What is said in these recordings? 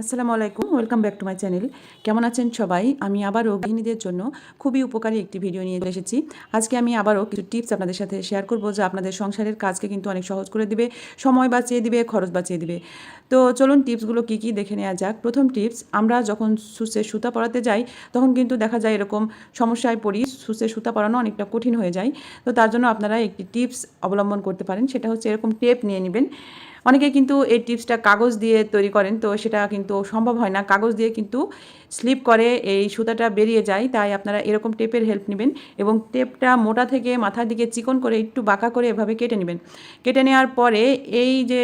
আসসালামু আলাইকুম, welcome back to my channel. কেমন আছেন সবাই? আমি আবারও গৃহিণীদের জন্য খুবই উপকারী একটি ভিডিও নিয়ে এসেছি। আজকে আমি আবারও কিছু টিপস আপনাদের সাথে শেয়ার করব যা আপনাদের সংসারের কাজকে কিন্তু অনেক সহজ করে দিবে, সময় বাঁচিয়ে দিবে, খরচ বাঁচিয়ে দিবে। তো চলুন টিপসগুলো কী কী দেখে নেওয়া যাক। প্রথম টিপস, আমরা যখন সুসে সুতা পরাতে যাই, তখন কিন্তু দেখা যায় এরকম সমস্যায় পড়ি, সুসে সুতা পরানো অনেকটা কঠিন হয়ে যায়। তো তার জন্য আপনারা একটি টিপস অবলম্বন করতে পারেন, সেটা হচ্ছে এরকম টেপ নিয়ে নেবেন। অনেকে কিন্তু এই টিপসটা কাগজ দিয়ে তৈরি করেন, তো সেটা কিন্তু সম্ভব হয় না। কাগজ দিয়ে কিন্তু স্লিপ করে এই সুতাটা বেরিয়ে যায়, তাই আপনারা এরকম টেপের হেল্প নেবেন এবং টেপটা মোটা থেকে মাথার দিকে চিকন করে একটু বাঁকা করে এভাবে কেটে নেবেন। কেটে নেওয়ার পরে এই যে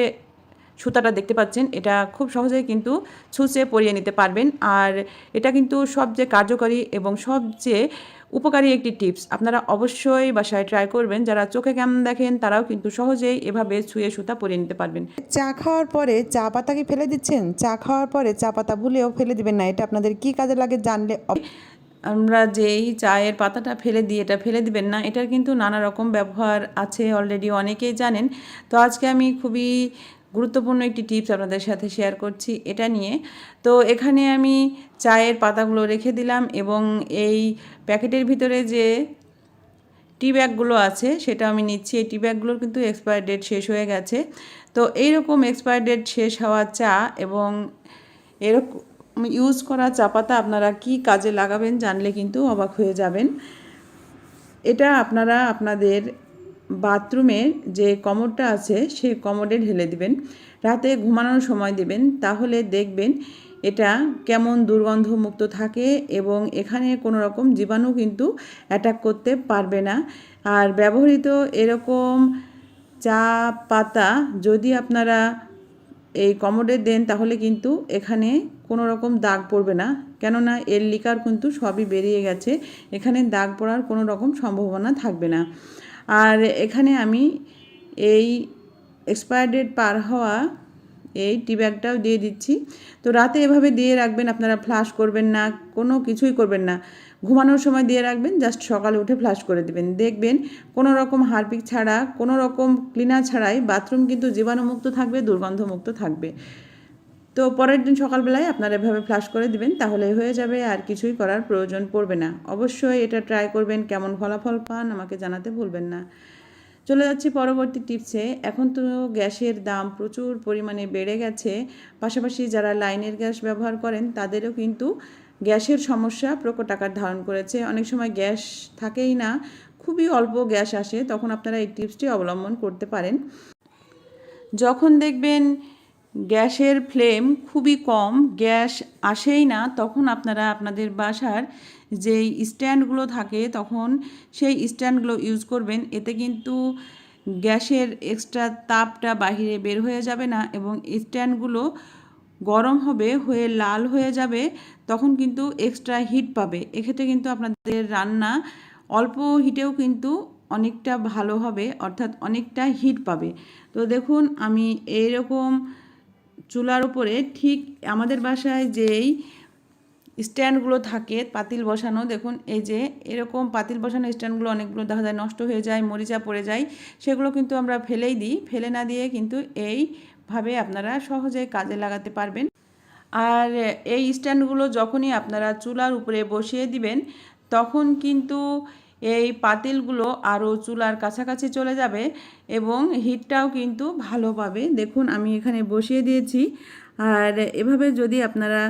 সুতাটা দেখতে পাচ্ছেন, এটা খুব সহজেই কিন্তু ছুঁচে পরিয়ে নিতে পারবেন। আর এটা কিন্তু সবচেয়ে কার্যকরী এবং সবচেয়ে উপকারী একটি টিপস। আপনারা অবশ্যই বাসায় ট্রাই করবেন। যারা চোখে কেমন দেখেন তারাও কিন্তু সহজেই এভাবে ছুঁয়ে সুতা পরিয়ে নিতে পারবেন। চা খাওয়ার পরে চা পাতা কি ফেলে দিচ্ছেন? চা খাওয়ার পরে চা পাতা ভুলেও ফেলে দিবেন না। এটা আপনাদের কি কাজে লাগে জানলে আমরা যেই চায়ের পাতাটা ফেলে দিই এটা ফেলে দিবেন না। এটার কিন্তু নানা রকম ব্যবহার আছে অলরেডি অনেকেই জানেন। তো আজকে আমি খুবই গুরুত্বপূর্ণ একটি টিপস আপনাদের সাথে শেয়ার করছি, এটা নিয়ে। তো এখানে আমি চায়ের পাতাগুলো রেখে দিলাম এবং এই প্যাকেটের ভিতরে যে টি ব্যাগগুলো আছে, সেটা আমি নিচ্ছি। এই টি ব্যাগগুলোর কিন্তু এক্সপায়ার ডেট শেষ হয়ে গেছে। তো এইরকম এক্সপায়ার ডেট শেষ হওয়া চা এবং এরকম ইউজ করা চা পাতা আপনারা কি কাজে লাগাবেন জানলে কিন্তু অবাক হয়ে যাবেন। এটা আপনারা আপনাদের বাথরুমের যে কমোডটা আছে সেই কমোডে ঢেলে দিবেন। রাতে ঘুমানোর সময় দিবেন। তাহলে দেখবেন এটা কেমন দুর্গন্ধমুক্ত থাকে এবং এখানে কোনো রকম জীবাণু কিন্তু অ্যাটাক করতে পারবে না। আর ব্যবহৃত এরকম চা পাতা যদি আপনারা এই কমোডে দেন, তাহলে কিন্তু এখানে কোনো রকম দাগ পড়বে না। কেননা এর লিকার কিন্তু সবই বেরিয়ে গেছে। এখানে দাগ পড়ার কোনো রকম সম্ভাবনা থাকবে না। আর এখানে আমি এই এক্সপায়ার ডেট পার হওয়া এই টি ব্যাগটাও দিয়ে দিচ্ছি। তো রাতে এভাবে দিয়ে রাখবেন, আপনারা ফ্লাশ করবেন না, কোনো কিছুই করবেন না। ঘুমানোর সময় দিয়ে রাখবেন জাস্ট সকালে উঠে ফ্লাশ করে দেবেন। দেখবেন কোনো রকম হারপিক ছাড়া, কোনো রকম ক্লিনার ছাড়াই বাথরুম কিন্তু জীবাণুমুক্ত থাকবে, দুর্গন্ধমুক্ত থাকবে। তো পরের দিন সকালবেলায় আপনারা এভাবে ফ্লাশ করে দিবেন, তাহলে হয়ে যাবে আর কিছুই করার প্রয়োজন পড়বে না। অবশ্যই এটা ট্রাই করবেন, কেমন ফলাফল পান, আমাকে জানাতে ভুলবেন না। চলে যাচ্ছি পরবর্তী টিপসে এখন তো গ্যাসের দাম প্রচুর পরিমাণে বেড়ে গেছে। পাশাপাশি যারা লাইনের গ্যাস ব্যবহার করেন, তাদেরও কিন্তু গ্যাসের সমস্যা প্রকট আকার ধারণ করেছে। অনেক সময় গ্যাস থাকেই না, খুবই অল্প গ্যাস আসে, তখন আপনারা এই টিপসটি অবলম্বন করতে পারেন। যখন দেখবেন গ্যাসের ফ্লেম খুবই কম, গ্যাস আসেই না, তখন আপনারা আপনাদের বাসার যেই স্ট্যান্ডগুলো থাকে, তখন সেই স্ট্যান্ডগুলো ইউজ করবেন। এতে কিন্তু গ্যাসের এক্সট্রা তাপটা বাহিরে বের হয়ে যাবে না এবং স্ট্যান্ডগুলো গরম হবে, হয়ে লাল হয়ে যাবে, তখন কিন্তু এক্সট্রা হিট পাবে। এক্ষেত্রে কিন্তু আপনাদের রান্না অল্প হিটেও কিন্তু অনেকটা ভালো হবে, অর্থাৎ অনেকটা হিট পাবে। তো দেখুন, আমি এইরকম চুলার উপরে ঠিক আমাদের বাসায় যেই স্ট্যান্ডগুলো থাকে পাতিল বসানো, দেখুন এই যে এরকম পাতিল বসানো স্ট্যান্ডগুলো অনেকগুলো দেখা যায় নষ্ট হয়ে যায়, মরিচা পড়ে যায়, সেগুলো কিন্তু আমরা ফেলেই দিই। ফেলে না দিয়ে কিন্তু এইভাবে আপনারা সহজে কাজে লাগাতে পারবেন। আর এই স্ট্যান্ডগুলো যখনই আপনারা চুলার উপরে বসিয়ে দিবেন, তখন কিন্তু এই পাতিলগুলো আরও চুলার কাছাকাছি চলে যাবে এবং হিটটাও কিন্তু ভালো পাবে। দেখুন, আমি এখানে বসিয়ে দিয়েছি। আর এভাবে যদি আপনারা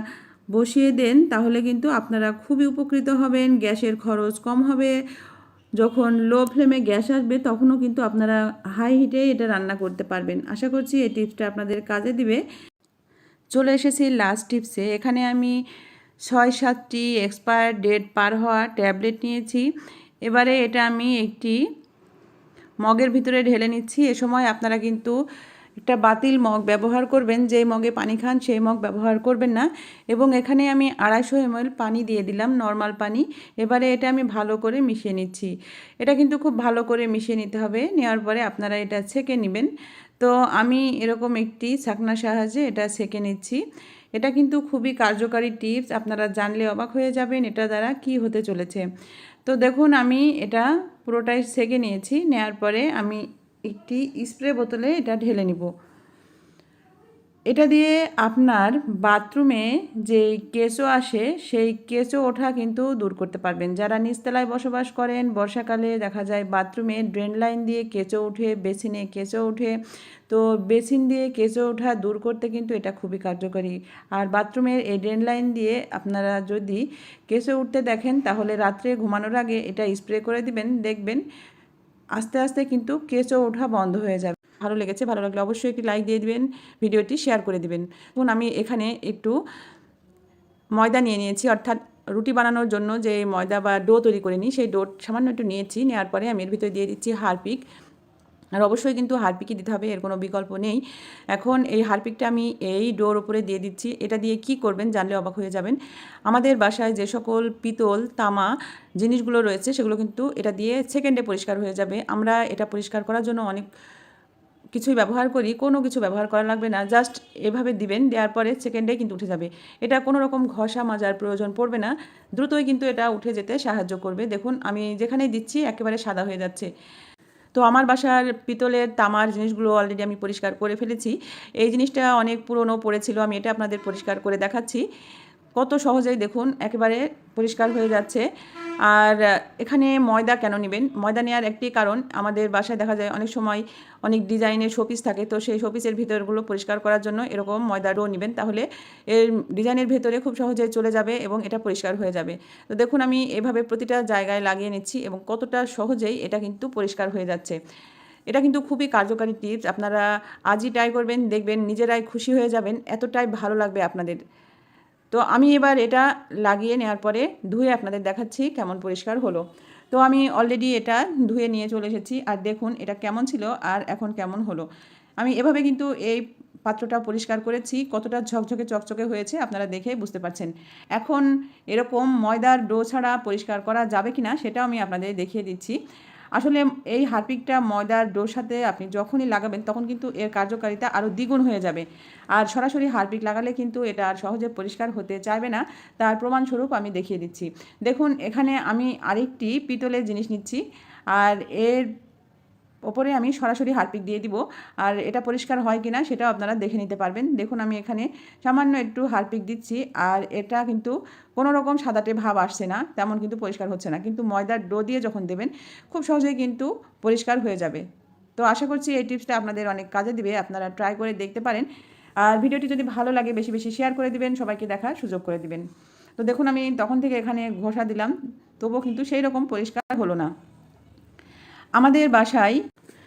বসিয়ে দেন, তাহলে কিন্তু আপনারা খুবই উপকৃত হবেন, গ্যাসের খরচ কম হবে। যখন লো ফ্লেমে গ্যাস আসবে, তখনও কিন্তু আপনারা হাই হিটেই এটা রান্না করতে পারবেন। আশা করছি এই টিপসটা আপনাদের কাজে দিবে। চলে এসেছি লাস্ট টিপসে এখানে আমি ছয় সাতটি এক্সপায়ার ডেট পার হওয়া ট্যাবলেট নিয়েছি। এবারে এটা আমি একটি মগের ভিতরে ঢেলে নিচ্ছি। এ সময় আপনারা কিন্তু একটা বাতিল মগ ব্যবহার করবেন, যেই মগে পানি খান সেই মগ ব্যবহার করবেন না। এবং এখানে আমি আড়াইশো এমএল পানি দিয়ে দিলাম, নর্মাল পানি। এবারে এটা আমি ভালো করে মিশিয়ে নিচ্ছি। এটা কিন্তু খুব ভালো করে মিশিয়ে নিতে হবে, নেওয়ার পরে আপনারা এটা ছেঁকে নেবেন। তো আমি এরকম একটি ছাকনার সাহায্যে এটা ছেঁকে নিচ্ছি। এটা কিন্তু খুবই কার্যকারী টিপস, আপনারা জানলে অবাক হয়ে যাবেন এটা দ্বারা কি হতে চলেছে। তো দেখুন, আমি এটা পুরোটাই সেকে নিয়েছি, নেয়ার পরে আমি একটি স্প্রে বোতলে এটা ঢেলে নিব। এটা দিয়ে আপনার বাথরুমে যে কেঁচো আসে, সেই কেঁচো ওঠা কিন্তু দূর করতে পারবেন। যারা নিচতলায় বসবাস করেন, বর্ষাকালে দেখা যায় বাথরুমে ড্রেন লাইন দিয়ে কেঁচো উঠে, বেসিনে কেঁচো উঠে। তো বেসিন দিয়ে কেঁচো ওঠা দূর করতে কিন্তু এটা খুবই কার্যকরী। আর বাথরুমের এই ড্রেন লাইন দিয়ে আপনারা যদি কেঁচো উঠতে দেখেন, তাহলে রাত্রে ঘুমানোর আগে এটা স্প্রে করে দিবেন, দেখবেন আস্তে আস্তে কিন্তু কেঁচো ওঠা বন্ধ হয়ে যাবে। ভালো লেগেছে, ভালো লাগলে অবশ্যই একটি লাইক দিয়ে দিবেন, ভিডিওটি শেয়ার করে দিবেন। এখন আমি এখানে একটু ময়দা নিয়ে নিয়েছি, অর্থাৎ রুটি বানানোর জন্য যে ময়দা বা ডো তৈরি করে নিই, সেই ডো সামান্য একটু নিয়েছি, নেওয়ার পরে আমি এর ভিতরে দিয়ে দিচ্ছি হারপিক আর অবশ্যই কিন্তু হারপিকই দিতে হবে, এর কোনো বিকল্প নেই। এখন এই হারপিকটা আমি এই ডোর উপরে দিয়ে দিচ্ছি। এটা দিয়ে কি করবেন জানলে অবাক হয়ে যাবেন। আমাদের বাসায় যে সকল পিতল, তামা জিনিসগুলো রয়েছে, সেগুলো কিন্তু এটা দিয়ে সেকেন্ডে পরিষ্কার হয়ে যাবে। আমরা এটা পরিষ্কার করার জন্য অনেক কিছুই ব্যবহার করি, কোনো কিছু ব্যবহার করা লাগবে না। জাস্ট এভাবে দিবেন, দেওয়ার পরে সেকেন্ডে কিন্তু উঠে যাবে। এটা কোনো রকম ঘষা মাজার প্রয়োজন পড়বে না, দ্রুতই কিন্তু এটা উঠে যেতে সাহায্য করবে। দেখুন, আমি যেখানেই দিচ্ছি একেবারে সাদা হয়ে যাচ্ছে। তো আমার বাসার পিতলের তামার জিনিসগুলো অলরেডি আমি পরিষ্কার করে ফেলেছি। এই জিনিসটা অনেক পুরনো পড়েছিল, আমি এটা আপনাদের পরিষ্কার করে দেখাচ্ছি। কত সহজেই দেখুন, একেবারে পরিষ্কার হয়ে যাচ্ছে। আর এখানে ময়দা কেন নেবেন? ময়দা নেওয়ার একটি কারণ আমাদের বাসায় দেখা যায় অনেক সময় অনেক ডিজাইনের শোপিস থাকে, তো সেই শোপিসের ভিতরগুলো পরিষ্কার করার জন্য এরকম ময়দা ডো নেবেন। তাহলে এর ডিজাইনের ভেতরে খুব সহজে চলে যাবে এবং এটা পরিষ্কার হয়ে যাবে। তো দেখুন, আমি এভাবে প্রতিটা জায়গায় লাগিয়ে নিচ্ছি এবং কতটা সহজেই এটা কিন্তু পরিষ্কার হয়ে যাচ্ছে। এটা কিন্তু খুবই কার্যকারী টিপস। আপনারা আজই ট্রাই করবেন, দেখবেন নিজেরাই খুশি হয়ে যাবেন। এতটাই ভালো লাগবে আপনাদের। তো আমি এবার এটা লাগিয়ে নেওয়ার পরে ধুয়ে আপনাদের দেখাচ্ছি কেমন পরিষ্কার হলো। তো আমি অলরেডি এটা ধুয়ে নিয়ে চলে এসেছি আর দেখুন এটা কেমন ছিল আর এখন কেমন হলো। আমি এভাবে কিন্তু এই পাত্রটা পরিষ্কার করেছি, কতটা ঝকঝকে চকচকে হয়েছে আপনারা দেখে বুঝতে পারছেন। এখন এরকম ময়দার ডো ছাড়া পরিষ্কার করা যাবে কি না সেটাও আমি আপনাদের দেখিয়ে দিচ্ছি। আসলে এই হারপিকটা ময়দার ডোর সাথে আপনি যখনই লাগাবেন, তখন কিন্তু এর কার্যকারিতা আরও দ্বিগুণ হয়ে যাবে। আর সরাসরি হারপিক লাগালে কিন্তু এটা আর সহজে পরিষ্কার হতে চাইবে না। তার প্রমাণস্বরূপ আমি দেখিয়ে দিচ্ছি। দেখুন, এখানে আমি আরেকটি পিতলের জিনিস নিচ্ছি। আর এর ওপরে আমি সরাসরি হারপিক দিয়ে দিব। আর এটা পরিষ্কার হয় কিনা সেটাও আপনারা দেখে নিতে পারবেন। দেখুন, আমি এখানে সামান্য একটু হারপিক দিচ্ছি। আর এটা কিন্তু কোনো রকম সাদাটে ভাব আসছে না, তেমন কিন্তু পরিষ্কার হচ্ছে না। কিন্তু ময়দার ডো দিয়ে যখন দেবেন, খুব সহজেই কিন্তু পরিষ্কার হয়ে যাবে। তো আশা করছি এই টিপসটা আপনাদের অনেক কাজে দিবে, আপনারা ট্রাই করে দেখতে পারেন। আর ভিডিওটি যদি ভালো লাগে, বেশি বেশি শেয়ার করে দিবেন, সবাইকে দেখার সুযোগ করে দিবেন। তো দেখুন, আমি তখন থেকে এখানে ঘষা দিলাম, তবুও কিন্তু সেই রকম পরিষ্কার হলো না। আমাদের বাসায়